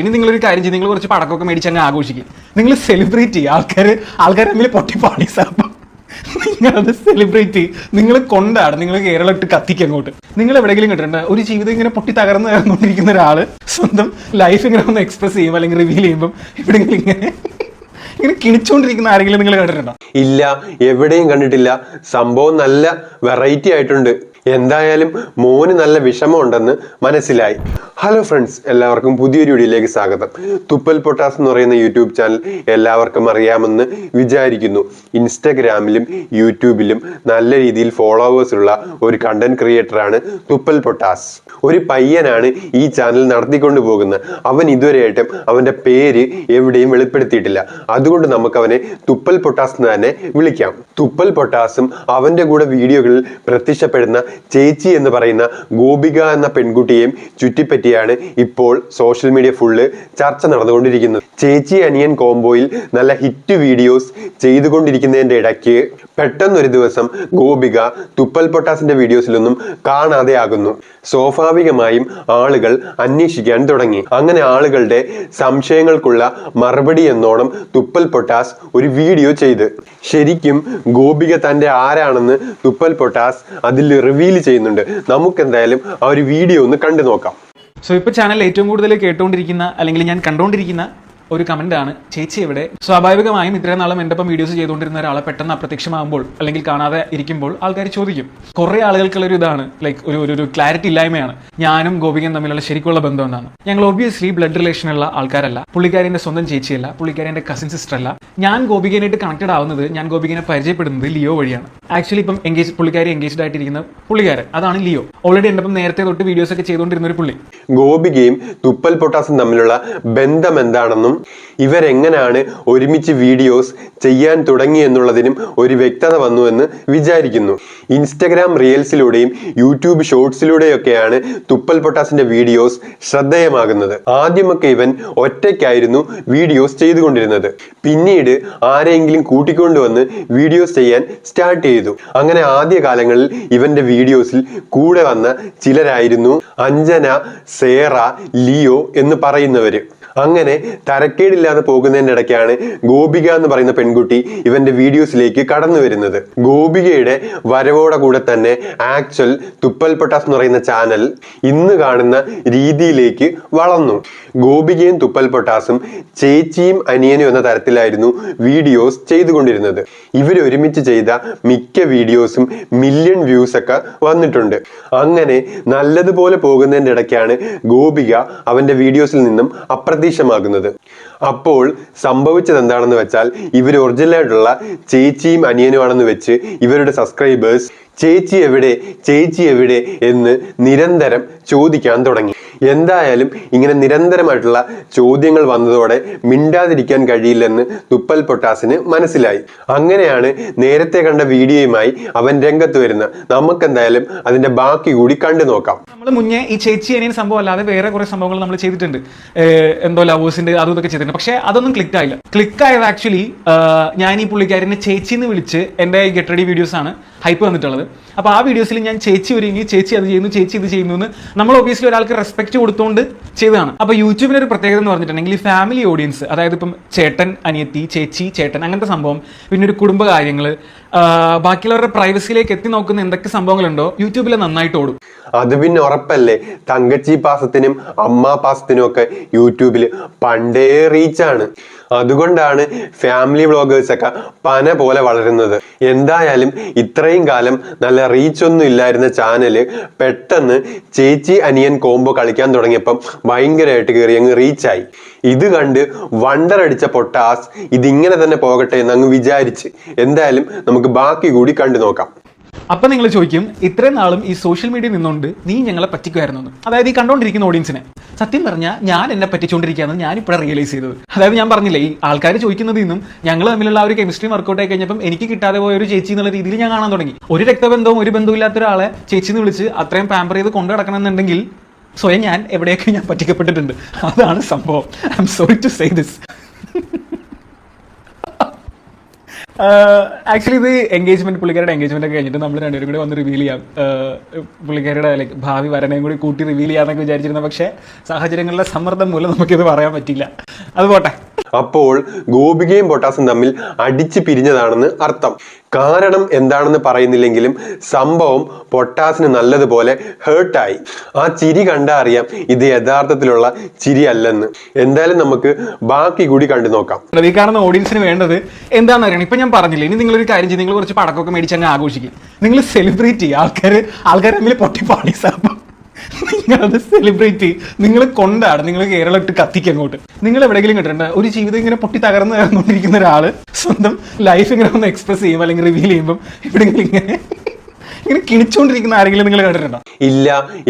ഇനി നിങ്ങളൊരു കാര്യം ചെയ്യും. നിങ്ങൾ കുറച്ച് പടക്കമൊക്കെ മേടിച്ച് അങ്ങ് ആഘോഷിക്കും. നിങ്ങൾ സെലിബ്രേറ്റ് ചെയ്യുക ആൾക്കാർ ആൾക്കാർ തമ്മിൽ പൊട്ടി പാളീസാപ്പം നിങ്ങളത് സെലിബ്രേറ്റ് ചെയ്യും നിങ്ങൾ കൊണ്ടാണ്. നിങ്ങൾ കേരളം ഇട്ട് കത്തിക്ക് അങ്ങോട്ട്. നിങ്ങൾ എവിടെയെങ്കിലും കിട്ടണ്ട ഒരു ജീവിതം ഇങ്ങനെ പൊട്ടി തകർന്ന് തകർന്നുകൊണ്ടിരിക്കുന്ന ഒരാൾ സ്വന്തം ലൈഫ് ഇങ്ങനെ ഒന്ന് എക്സ്പ്രസ് ചെയ്യുമ്പോൾ അല്ലെങ്കിൽ റിവീൽ ചെയ്യുമ്പോൾ എവിടെയെങ്കിലും ഇങ്ങനെ ഇങ്ങനെ കിണിച്ചുകൊണ്ടിരിക്കുന്ന ആരെങ്കിലും നിങ്ങൾ കണ്ടിട്ടുണ്ടോ? ഇല്ല. എവിടെയും കണ്ടിട്ടില്ല. സംഭവം നല്ല വെറൈറ്റി ആയിട്ടുണ്ട്. എന്തായാലും മോന് നല്ല വിഷമമുണ്ടെന്ന് മനസ്സിലായി. ഹലോ ഫ്രണ്ട്സ് എല്ലാവർക്കും പുതിയൊരു വീഡിയോയിലേക്ക് സ്വാഗതം. തുപ്പൽ പൊട്ടാസ് എന്ന് പറയുന്ന യൂട്യൂബ് ചാനൽ എല്ലാവർക്കും അറിയാമെന്ന് വിചാരിക്കുന്നു. ഇൻസ്റ്റഗ്രാമിലും യൂട്യൂബിലും നല്ല രീതിയിൽ ഫോളോവേഴ്സ് ഉള്ള ഒരു കണ്ടന്റ് ക്രിയേറ്ററാണ് തുപ്പൽ പൊട്ടാസ്. ഒരു പയ്യനാണ് ഈ ചാനൽ നടത്തിക്കൊണ്ടു പോകുന്നത്. അവൻ ഇതുവരെയായിട്ടും അവന്റെ പേര് എവിടെയും വെളിപ്പെടുത്തിയിട്ടില്ല. അതുകൊണ്ട് നമുക്ക് അവനെ തുപ്പൽ പൊട്ടാസ് എന്ന് തന്നെ വിളിക്കാം. തുപ്പൽ പൊട്ടാസും അവന്റെ കൂടെ വീഡിയോകളിൽ പ്രത്യക്ഷപ്പെടുന്ന ചേച്ചി എന്ന് പറയുന്ന ഗോപിക എന്ന പെൺകുട്ടിയെയും ചുറ്റിപ്പറ്റിയാണ് ഇപ്പോൾ സോഷ്യൽ മീഡിയ ഫുള്ള് ചർച്ച നടന്നുകൊണ്ടിരിക്കുന്നത്. ചേച്ചി അനിയൻ കോംബോയിൽ നല്ല ഹിറ്റ് വീഡിയോസ് ചെയ്തുകൊണ്ടിരിക്കുന്നതിന്റെ ഇടയ്ക്ക് പെട്ടെന്നൊരു ദിവസം ഗോപിക തുപ്പൽ പൊട്ടാസിന്റെ വീഡിയോസിലൊന്നും കാണാതെ ആകുന്നു സ്വാഭാവികമായും ആളുകൾ അന്വേഷിക്കാൻ തുടങ്ങി. അങ്ങനെ ആളുകളുടെ സംശയങ്ങൾക്കുള്ള മറുപടി എന്നോണം തുപ്പൽ പൊട്ടാസ് ഒരു വീഡിയോ ചെയ്ത്. ശരിക്കും ഗോപിക തന്റെ ആരാണെന്ന് തുപ്പൽ പൊട്ടാസ് അതിൽ റിവീൽ ചെയ്യുന്നുണ്ട്. നമുക്ക് എന്തായാലും ആ ഒരു വീഡിയോ ഒന്ന് കണ്ടു നോക്കാം സോ ഇപ്പോൾ ചാനൽ ഏറ്റവും കൂടുതൽ കേട്ടുകൊണ്ടിരിക്കുന്ന അല്ലെങ്കിൽ ഞാൻ കണ്ടുകൊണ്ടിരിക്കുന്ന ഒരു കമന്റ് ആണ്. ചേച്ചി എവിടെ? സ്വാഭാവികമായും ഇത്രയും നാളും എന്റെ ഒപ്പം വീഡിയോസ് ചെയ്തുകൊണ്ടിരുന്ന ഒരാളെ പെട്ടെന്ന് അപ്രത്യക്ഷമാകുമ്പോൾ അല്ലെങ്കിൽ കാണാതെ ഇരിക്കുമ്പോൾ ആൾക്കാർ ചോദിക്കും. കുറേ ആളുകൾക്കുള്ള ഒരു ഇതാണ് ലൈക്ക് ഒരു ഒരു- ക്ലാരിറ്റി ഇല്ലായ്മയാണ്. ഞാനും ഗോപികയും തമ്മിലുള്ള ശരിക്കുള്ള ബന്ധം എന്താണ് ഞങ്ങൾ ഒബ്വിയസ്ലി ബ്ലഡ് റിലേഷൻ ഉള്ള ആൾക്കാരല്ല. പുള്ളിക്കാരിന്റെ സ്വന്തം ചേച്ചിയല്ല. പുള്ളിക്കാരിന്റെ കസിൻ സിസ്റ്റർ അല്ല. ഞാൻ ഗോപികനായിട്ട് കണക്റ്റഡ് ആവുന്നത് ഞാൻ ഗോപികനെ പരിചയപ്പെടുന്നത് ലിയോ വഴിയാണ്. ആക്ച്വലി ഇപ്പം എൻഗേജ് പുള്ളിക്കാരി എൻഗേജ്ഡ് ആയിട്ടിരിക്കുന്ന പുള്ളിക്കാരൻ അതാണ് ലിയോ. ഓൾറെഡി എന്റെ ഒപ്പം നേരത്തെ തൊട്ട് വീഡിയോസ് ഒക്കെ ചെയ്തുകൊണ്ടിരുന്ന ഒരു പുള്ളി. ഗോപികയും തുപ്പൽ പൊട്ടാസും തമ്മിലുള്ള ബന്ധം എന്താണെന്നും ഇവരെങ്ങനെയാണ് ഒരുമിച്ച് വീഡിയോസ് ചെയ്യാൻ തുടങ്ങിയെന്നുള്ളതിനും ഒരു വ്യക്തത വന്നു എന്ന് വിചാരിക്കുന്നു. ഇൻസ്റ്റഗ്രാം റീൽസിലൂടെയും യൂട്യൂബ് ഷോർട്സിലൂടെയൊക്കെയാണ് തുപ്പൽ പൊട്ടാസിന്റെ വീഡിയോസ് ശ്രദ്ധേയമാകുന്നത്. ആദ്യമൊക്കെ ഇവൻ ഒറ്റയ്ക്കായിരുന്നു വീഡിയോസ് ചെയ്തുകൊണ്ടിരുന്നത്. പിന്നീട് ആരെങ്കിലും കൂട്ടിക്കൊണ്ടുവന്ന് വീഡിയോസ് ചെയ്യാൻ സ്റ്റാർട്ട് ചെയ്തു. അങ്ങനെ ആദ്യ കാലങ്ങളിൽ ഇവന്റെ വീഡിയോസിൽ കൂടെ വന്ന ചിലരായിരുന്നു അഞ്ജന സേറ ലിയോ എന്ന് പറയുന്നവര്. അങ്ങനെ തരക്കേടില്ലാതെ പോകുന്നതിന്റെ ഇടയ്ക്കാണ് ഗോപിക എന്ന് പറയുന്ന പെൺകുട്ടി ഇവന്റെ വീഡിയോസിലേക്ക് കടന്നു വരുന്നത്. ഗോപികയുടെ വരവോടെ കൂടെ തന്നെ ആക്ച്വൽ തുപ്പൽ പൊട്ടാസ് എന്ന് പറയുന്ന ചാനൽ ഇന്ന് കാണുന്ന രീതിയിലേക്ക് വളർന്നു. ഗോപികയും തുപ്പൽ പൊട്ടാസും ചേച്ചിയും അനിയനും എന്ന തരത്തിലായിരുന്നു വീഡിയോസ് ചെയ്തുകൊണ്ടിരുന്നത്. ഇവർ ഒരുമിച്ച് ചെയ്ത മിക്ക വീഡിയോസും മില്യൺ വ്യൂസ് ഒക്കെ വന്നിട്ടുണ്ട്. അങ്ങനെ നല്ലതുപോലെ പോകുന്നതിന്റെ ഇടയ്ക്കാണ് ഗോപിക അവന്റെ വീഡിയോസിൽ നിന്നും അപ്രത്യക്ഷമാകുന്നത് അപ്പോൾ സംഭവിച്ചത് എന്താണെന്ന് വെച്ചാൽ ഇവർ ഒറിജിനലായിട്ടുള്ള ചേച്ചിയും അനിയനുമാണെന്ന് വെച്ച് ഇവരുടെ സബ്സ്ക്രൈബേഴ്സ് ചേച്ചി എവിടെ ചേച്ചി എവിടെ എന്ന് നിരന്തരം ചോദിക്കാൻ തുടങ്ങി. എന്തായാലും ഇങ്ങനെ നിരന്തരമായിട്ടുള്ള ചോദ്യങ്ങൾ വന്നതോടെ മിണ്ടാതിരിക്കാൻ കഴിയില്ലെന്ന് തുപ്പൽ പൊട്ടാസിന് മനസ്സിലായി. അങ്ങനെയാണ് നേരത്തെ കണ്ട വീഡിയോയുമായി അവൻ രംഗത്ത് വരുന്നത് നമുക്കെന്തായാലും അതിന്റെ ബാക്കി കൂടി കണ്ടു നോക്കാം. നമ്മൾ മുന്നേ ഈ ചേച്ചി അനിയൻ സംഭവം അല്ലാതെ വേറെ കുറെ സംഭവങ്ങൾ നമ്മൾ ചെയ്തിട്ടുണ്ട്. എന്തോ ലവേഴ്സിന്റെ അതും ഇതൊക്കെ ചെയ്തിട്ടുണ്ട്. പക്ഷേ അതൊന്നും ക്ലിക്ക് ആയില്ല. ക്ലിക്ക് ആയത് ആക്ച്വലി ഞാൻ ഈ പുള്ളിക്കാരനെ ചേച്ചി എന്ന് വിളിച്ച് എന്റെ ഗെറ്റ് റെഡി വീഡിയോസ് ആണ് ഹൈപ്പ് വന്നിട്ടുള്ളത്. അപ്പോൾ ആ വീഡിയോസിൽ ഞാൻ ചേച്ചി ഒരുങ്ങി ചേച്ചി അത് ചെയ്യുന്നു ചേച്ചി ഇത് ചെയ്യുന്നു എന്ന് നമ്മൾ ഒബിയസ്ലി ഒരാൾക്ക് റെസ്പെക്ട് കൊടുത്തുകൊണ്ട് ചെയ്തതാണ്. അപ്പോൾ യൂട്യൂബിന് ഒരു പ്രത്യേകത എന്ന് പറഞ്ഞിട്ടുണ്ടെങ്കിൽ ഈ ഫാമിലി ഓഡിയൻസ് അതായത് ഇപ്പം ചേട്ടൻ അനിയത്തി ചേച്ചി ചേട്ടൻ അങ്ങനത്തെ സംഭവം പിന്നെ ഒരു കുടുംബ കാര്യങ്ങൾ ബാക്കിയുള്ളവരുടെ പ്രൈവസിയിലേക്ക് എത്തി നോക്കുന്ന എന്തൊക്കെ സംഭവങ്ങളുണ്ടോ യൂട്യൂബിൽ നന്നായിട്ട് ഓടും. അത് പിന്നെ ഉറപ്പല്ലേ? തങ്കച്ചി പാസത്തിനും അമ്മ പാസത്തിനും ഒക്കെ യൂട്യൂബിൽ പണ്ടേ റീച്ചാണ് അതുകൊണ്ടാണ് ഫാമിലി വ്ളോഗേഴ്സ് ഒക്കെ പന പോലെ വളരുന്നത്. എന്തായാലും ഇത്രയും കാലം നല്ല റീച്ച് ഒന്നും ഇല്ലായിരുന്ന ചാനൽ പെട്ടെന്ന് ചേച്ചി അനിയൻ കോംബോ കളിക്കാൻ തുടങ്ങിയപ്പം ഭയങ്കരമായിട്ട് കയറി അങ്ങ് റീച്ചായി ഇത് കണ്ട് വണ്ടർ അടിച്ച പൊട്ടാസ് ഇതിങ്ങനെ തന്നെ പോകട്ടെ എന്ന് അങ്ങ് വിചാരിച്ച്. എന്തായാലും നമുക്ക് ബാക്കി കൂടി കണ്ടു നോക്കാം. അപ്പം നിങ്ങൾ ചോദിക്കും ഇത്രയും നാളും ഈ സോഷ്യൽ മീഡിയ നിന്നുകൊണ്ട് നീ ഞങ്ങളെ പറ്റിക്കുമായിരുന്നു. അതായത് ഈ കണ്ടുകൊണ്ടിരിക്കുന്ന ഓഡിയൻസിനെ സത്യം പറഞ്ഞാൽ ഞാൻ എന്നെ പറ്റിച്ചുകൊണ്ടിരിക്കുകയാണ് ഞാൻ ഇപ്പോഴാണ് റിയലൈസ് ചെയ്തത്. അതായത് ഞാൻ പറഞ്ഞില്ലേ ഈ ആൾക്കാർ ചോദിക്കുന്നത് നിന്നും ഞങ്ങൾ തമ്മിലുള്ള ആ ഒരു കെമിസ്ട്രി വർക്കൗട്ട് ആയി കഴിഞ്ഞപ്പം എനിക്ക് കിട്ടാതെ പോയ ഒരു ചേച്ചി എന്നുള്ള രീതിയിൽ ഞാൻ കാണാൻ തുടങ്ങി. ഒരു രക്തബന്ധവും ഒരു ബന്ധവും ഇല്ലാത്ത ഒരാളെ ചേച്ചി എന്ന് വിളിച്ച് അത്രയും പാമ്പർ ചെയ്ത് കൊണ്ടു നടക്കണമെന്നുണ്ടെങ്കിൽ സ്വയം ഞാൻ എവിടെയൊക്കെ ഞാൻ പറ്റിക്കപ്പെട്ടിട്ടുണ്ട്. അതാണ് സംഭവം. I am sorry to say this actually ഇത് എൻഗേജ്മെന്റ് പുള്ളിക്കാരുടെ എൻഗേജ്മെന്റ് ഒക്കെ കഴിഞ്ഞിട്ട് നമ്മൾ രണ്ടുപേരും കൂടി വന്ന് റിവീൽ ചെയ്യാം. ആഹ് പുള്ളിക്കാരുടെ ലൈക്ക് ഭാവി വരണയും കൂടി കൂട്ടി റിവീൽ ചെയ്യാന്നൊക്കെ വിചാരിച്ചിരുന്നു. പക്ഷേ സാഹചര്യങ്ങളുടെ സമ്മർദ്ദം മൂലം നമുക്കിത് പറയാൻ പറ്റില്ല അത് പോട്ടെ. അപ്പോൾ ഗോപികയും പൊട്ടാസും തമ്മിൽ അടിച്ചു പിരിഞ്ഞതാണെന്ന് അർത്ഥം. കാരണം എന്താണെന്ന് പറയുന്നില്ലെങ്കിലും സംഭവം പൊട്ടാസിന് നല്ലതുപോലെ ഹേർട്ടായി ആ ചിരി കണ്ടാ അറിയാം ഇത് യഥാർത്ഥത്തിലുള്ള ചിരി അല്ലെന്ന്. എന്തായാലും നമുക്ക് ബാക്കി കൂടി കണ്ടു നോക്കാം. ഈ കാണുന്ന ഓഡിയൻസിന് വേണ്ടത് എന്താണെന്ന് അറിയണം. ഇപ്പൊ ഞാൻ പറഞ്ഞില്ലേ ഇനി നിങ്ങൾ ഒരു കാര്യം ചെയ്യും. നിങ്ങൾ കുറച്ച് പടക്കമൊക്കെ മേടിച്ച് അങ്ങ് ആഘോഷിക്കും. നിങ്ങൾ സെലിബ്രേറ്റ് ചെയ്യുക ആൾക്കാർ ആൾക്കാർ തമ്മിൽ പൊട്ടി പാളീസാകുമ്പോൾ നിങ്ങളത് സെലിബ്രേറ്റ് ചെയ്യും. നിങ്ങൾ കൊണ്ടാണ് നിങ്ങൾ കേരളം ഇട്ട് കത്തിക്ക് അങ്ങോട്ട്. നിങ്ങൾ എവിടെയെങ്കിലും കിട്ടണ്ട ഒരു ജീവിതം ഇങ്ങനെ പൊട്ടി തകർന്ന് കൊണ്ടിരിക്കുന്ന ഒരാൾ സ്വന്തം ലൈഫ് ഇങ്ങനെ ഒന്ന് എക്സ്പ്രസ് ചെയ്യും അല്ലെങ്കിൽ റിവീൽ ചെയ്യുമ്പോൾ എവിടെയെങ്കിലും ഇങ്ങനെ ഇങ്ങനെ കിണിച്ചുകൊണ്ടിരിക്കുന്ന ആരെങ്കിലും നിങ്ങൾ കണ്ടിട്ടുണ്ടോ? ഇല്ല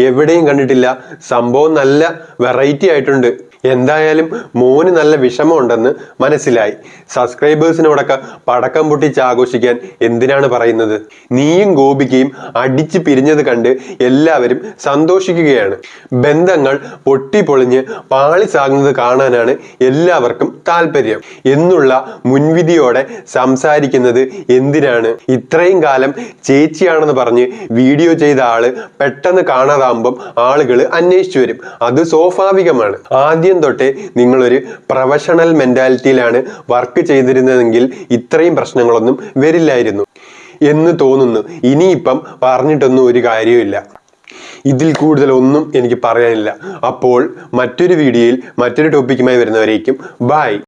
എവിടെയും കണ്ടിട്ടില്ല. സംഭവം നല്ല വെറൈറ്റി ആയിട്ടുണ്ട്. എന്തായാലും മോന് നല്ല വിഷമമുണ്ടെന്ന് മനസ്സിലായി. സബ്സ്ക്രൈബേഴ്സിനോടൊക്കെ പടക്കം പൊട്ടിച്ച് ആഘോഷിക്കാൻ എന്തിനാണ് പറയുന്നത്? നീയും ഗോപികയും അടിച്ച് പിരിഞ്ഞത് കണ്ട് എല്ലാവരും സന്തോഷിക്കുകയാണ്. ബന്ധങ്ങൾ പൊട്ടിപ്പൊളിഞ്ഞ് പാളിസാകുന്നത് കാണാനാണ് എല്ലാവർക്കും താല്പര്യം. എന്നുള്ള മുൻവിധിയോടെ സംസാരിക്കുന്നത് എന്തിനാണ്? ഇത്രയും കാലം ചേച്ചിയാണെന്ന് പറഞ്ഞ് വീഡിയോ ചെയ്ത ആൾ പെട്ടെന്ന് കാണാതാകുമ്പം ആളുകൾ അന്വേഷിച്ചു വരും. അത് സ്വാഭാവികമാണ്. ആദ്യം തൊട്ടേ നിങ്ങളൊരു പ്രൊഫഷണൽ മെന്റാലിറ്റിയിലാണ് വർക്ക് ചെയ്തിരുന്നതെങ്കിൽ ഇത്രയും പ്രശ്നങ്ങളൊന്നും വരില്ലായിരുന്നു എന്ന് തോന്നുന്നു. ഇനിയിപ്പം പറഞ്ഞിട്ടൊന്നും ഒരു കാര്യമില്ല ഇതിൽ കൂടുതൽ ഒന്നും എനിക്ക് പറയാനില്ല. അപ്പോൾ മറ്റൊരു വീഡിയോയിൽ മറ്റൊരു ടോപ്പിക്കുമായി വരുന്നവരേക്കും ബൈ